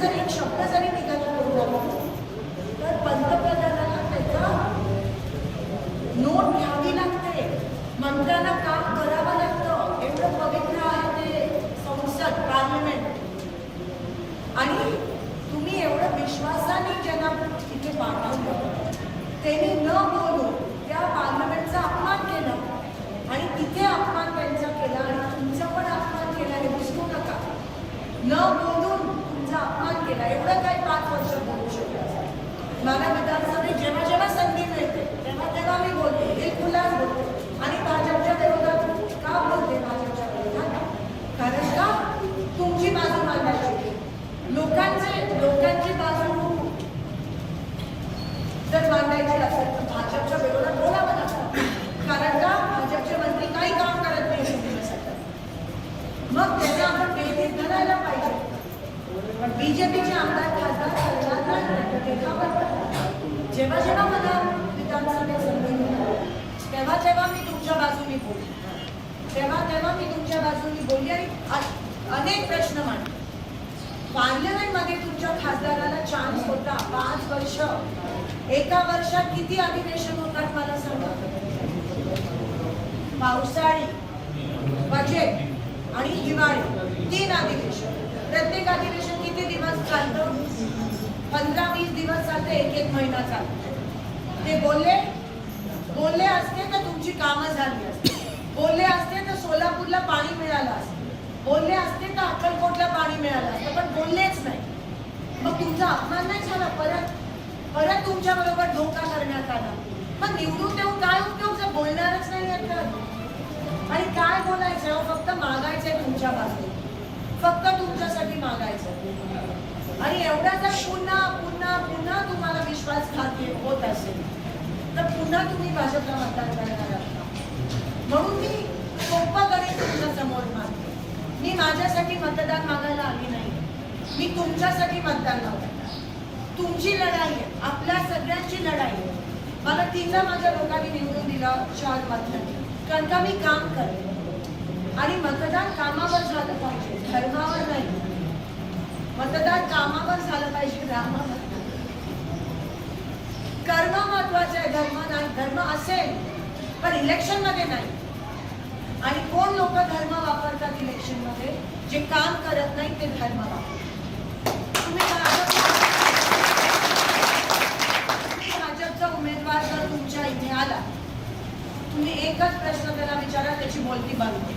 जर एक शब्द जरी निघाला बोलला तर पंतप्रधानांना त्याचा नोट घ्यावी लागते. मंत्र्यांना काम करावं लागतं. एवढं पवित्र आहे ते संसद पार्लमेंट आणि तुम्ही एवढं विश्वासाने ज्यांना तिथे पाठवलं त्यांनी न बोलून त्या पार्लमेंटचा अपमान केला. आणि तिथे अपमान त्यांचा केला आणि तुमचा पण अपमान केला हे विसरू नका. न बोलून तुमचा अपमान केला. एवढं काही पाच वर्ष बोलू शकत मला विधानसभेत जेव्हा जेव्हा संधी मिळते तेव्हा तेव्हा मी बोलते. बिलकुलच बोलते. आणि भाजपच्या विरोधात का बोलते भाजपच्या विरोधात? कारण का? तुमची बाजू मांडायची. लोकांचे लोकांची बाजू जर मांडायची असेल तर भाजपच्या विरोधात बोलावं लागतं. कारण का? भाजपचे मंत्री काही काम करत नाही शिवसेनेसाठी मग त्याचा आपण बेटीत धरायला पाहिजे पण बीजेपीचे आमदार खासदार करणार नाही. जेव्हा जेव्हा मला विधानसभेत संधी मिळाली तेव्हा तेव्हा मी तुमच्या बाजूने बोलली. तेव्हा तेव्हा मी तुमच्या बाजूने बोलली आणि अनेक प्रश्न मांडले. पार्लमेंटमध्ये तुमच्या खासदाराला चान्स होता पाच वर्ष. एका वर्षात किती अधिवेशन होतात मला सांगा? पावसाळी बजेट आणि हिवाळी तीन अधिवेशन. प्रत्येक अधिवेशन किती दिवस चालतं? पंधरा वीस दिवस चालतं एक एक महिना चालतो. ते बोलले बोलले असते तर तुमची कामं झाली असते. बोलले असते तर सोलापूरला पाणी मिळालं असतं. बोलले असते तर अक्कलकोटला पाणी मिळालं असतं पण बोललेच नाही. मग तुमचा अपमान नाही झाला? परत परत तुमच्या बरोबर धोका करण्यात आला. मग निवडून देऊन काय उपयोग? जर बोलणारच नाही तर. आणि काय बोलायचं? फक्त मागायचंय तुमच्या बाजूला आणि एवढा जर पुन्हा पुन्हा पुन्हा तुम्हाला विश्वासघात होत असेल तर पुन्हा तुम्ही भाजपला मतदान करणार म्हणून मी सोपं तुमच्यासमोर मागते मी माझ्यासाठी मतदान मागायला आली नाही. मी तुमच्यासाठी मतदान मागणार तुमची लढाई आहे आपल्या सगळ्यांची लढाई आहे. मला तिला माझ्या लोकांनी निवडून दिलं चार मतदान कारण का मी काम करते आणि मतदान कामावर झालं पाहिजे धर्मावर नाही. मतदान कामावर झालं पाहिजे रामावर. कर्म महत्त्वाचे आहे धर्म नाही. धर्म असेल पण इलेक्शनमध्ये नाही. आणि कोण लोक धर्म वापरतात इलेक्शनमध्ये जे काम करत नाही ते धर्म वापरतात. तुम्ही भाजप- तुम्ही भाजपचा उमेदवार जर तुमच्या इथे आला तुम्ही एकच प्रश्न त्याला विचारा त्याची बोलती बांधते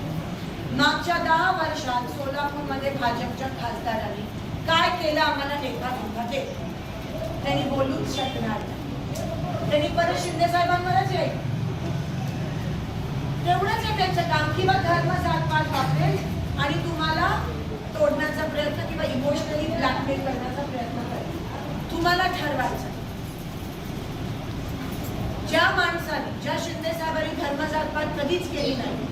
मागच्या दहा वर्षात सोलापूरमध्ये भाजपच्या खासदारांनी काय केलं आम्हाला नेता जोखा त्यांनी बोलूच शकणार त्यांनी परत शिंदे साहेबांवरच येईल. तेवढंच आहे त्यांचं काम. किंवा धर्म जातपात वापरेल आणि तुम्हाला तोडण्याचा प्रयत्न किंवा इमोशनली ब्लॅकमेल करण्याचा प्रयत्न करेल. तुम्हाला ठरवायचं ज्या माणसाने ज्या शिंदे साहेबांनी धर्म जातपात कधीच केली नाही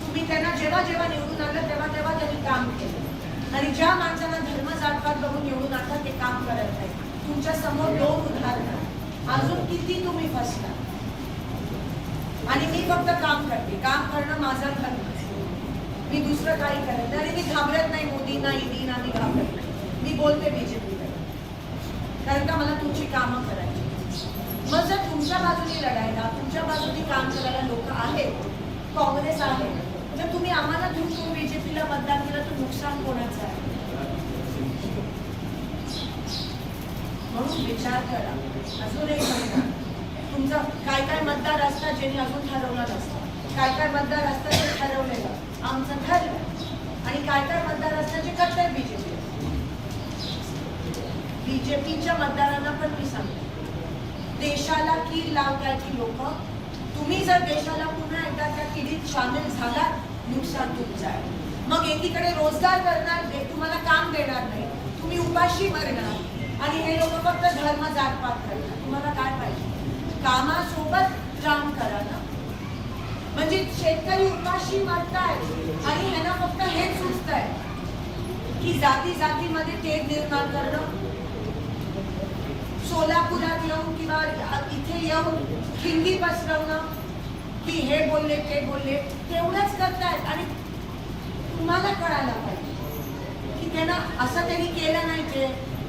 तुम्ही त्यांना जेव्हा जेव्हा निवडून आणलं तेव्हा तेव्हा त्यांनी काम केलं. आणि ज्या माणसांना धर्म जातपात बघून येऊन आता ते काम करत नाही तुमच्यासमोर दोन उदाहरणं अजून किती तुम्ही फसला आणि मी फक्त काम करते. काम करणं माझा धर्म. मी दुसरं काही करत नाही. आणि मी घाबरत नाही. मोदींना ईडीना मी घाबरत नाही. मी बोलते बीजेपीला कारण का मला तुमची कामं करायची मग जर तुमच्या बाजूने लढायला तुमच्या बाजूने काम करायला लोक आहेत काँग्रेस आहे जर तुम्ही आम्हाला धुंकून बीजेपीला मतदान केलं तर नुकसान कोणाचं आहे? म्हणून विचार करा. अजून एक म्हणणार तुमचं काय काय मतदार असतात ज्यांनी अजून ठरवलं नसतं? काय काय मतदार असतात जे ठरवलेलं आमचं ठरलं. आणि काय काय मतदार असतात जे करताय बीजेपी? बीजेपीच्या मतदारांना पण मी सांगते. देशाला की लावतायची लोक? तुम्ही जर देशाला पुन्हा एकदा त्या किडीत सामील झाला नुकसान तुमचं आहे. मग एकीकडे रोजगार करणार ते तुम्हाला काम देणार नाही. तुम्ही उपाशी मरणार. आणि हे लोक फक्त धर्म जातपात करणार तुम्हाला काय पाहिजे? कामासोबत काम करा ना. म्हणजे शेतकरी उपाशी मरताय आणि ह्यांना फक्त हेच सुचतंय की जाती जातीमध्ये तेढ निर्माण करणं सोलापुरात येऊन किंवा इथे येऊन हिंदी पसरवणं की हे बोलले ते बोलले तेवढंच करतायत. आणि तुम्हाला कळायला पाहिजे की त्यांना असं त्यांनी केलं नाही ते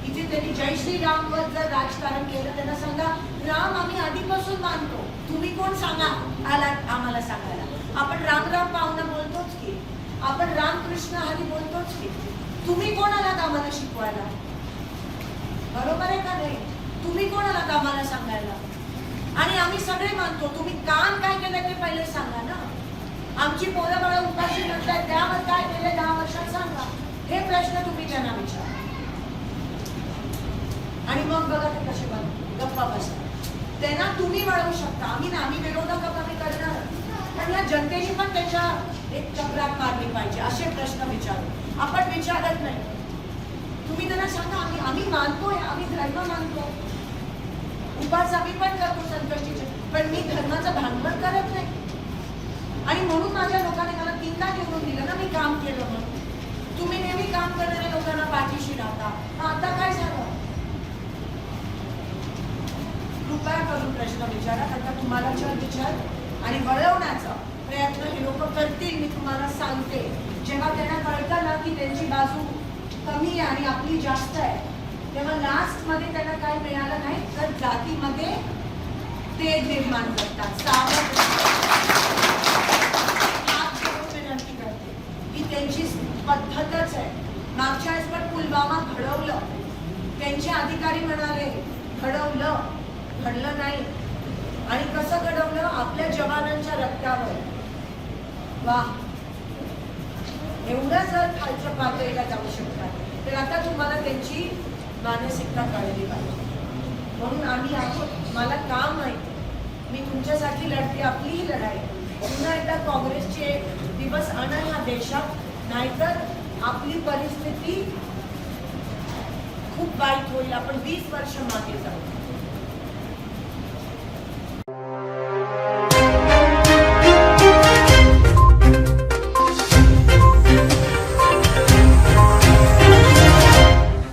इथे त्यांनी जय श्रीरामवर जर राजकारण केलं त्यांना सांगा राम आम्ही आधीपासून मानतो. तुम्ही कोण सांगा? आलात आम्हाला सांगायला. आपण राम राम पाहुणं बोलतोच की. आपण रामकृष्ण हरी बोलतोच की. तुम्ही कोण आलात आम्हाला शिकवायला? बरोबर आहे का नाही? तुम्ही कोणाला कामाला सांगायला? आणि आम्ही सगळे मानतो तुम्ही काम काय केलं ते पहिले सांगा ना. आमची पोरं बाळं उपाशी म्हणताय त्यावर काय केले दहा वर्षात सांगा. हे प्रश्न तुम्ही त्यांना विचारा. आणि मग बघा ते कसे बघ गप्पा बसतात त्यांना तुम्ही वळवू शकता. आम्ही ना आम्ही विरोधक आम्ही करणार. पण या जनतेने पण त्याच्या एक चक्रात मारली पाहिजे असे प्रश्न विचारू. आपण विचारत नाही. तुम्ही त्यांना सांगा आम्ही आम्ही मानतोय आम्ही धर्म मानतो. उपास आम्ही पण करतो संकष्टीचे पण मी धर्माचं भांडवल करत नाही. आणि म्हणून माझ्या लोकांनी मला तीनदा निवडून दिलं ना मी काम केलं म्हणून. तुम्ही नेहमी काम करणाऱ्या लोकांना पाठीशी राहता मग आता काय झालं? कृपया करून प्रश्न विचारा आता तुम्हाला छळ विचार आणि वळवण्याचा प्रयत्न हे लोक करतील मी तुम्हाला सांगते. जेव्हा त्यांना कळतं ना की त्यांची बाजू कमी आहे आणि आपली जास्त आहे. तेव्हा लास्टमध्ये त्याला त्यांना काय मिळालं नाही तर जातीमध्ये ते निर्माण करतात. सावध विनंती करते ही त्यांची पद्धतच आहे. मागच्या वेळेस पण पुलवामा घडवलं. त्यांचे अधिकारी म्हणाले घडवलं घडलं नाही. आणि कसं घडवलं? आपल्या जवानांच्या रक्तावर. वा एवढा जर खालच्या पातळीला जाऊ शकतात तर आता तुम्हाला त्यांची मानसिकता कळली पाहिजे. म्हणून आम्ही आहोत. मला काम माहिती? मी तुमच्यासाठी लढते आपलीही लढाई. पुन्हा एकदा काँग्रेसचे दिवस आणा हा देशात. नाहीतर आपली परिस्थिती खूप वाईट होईल. आपण वीस वर्ष मागे जाऊ.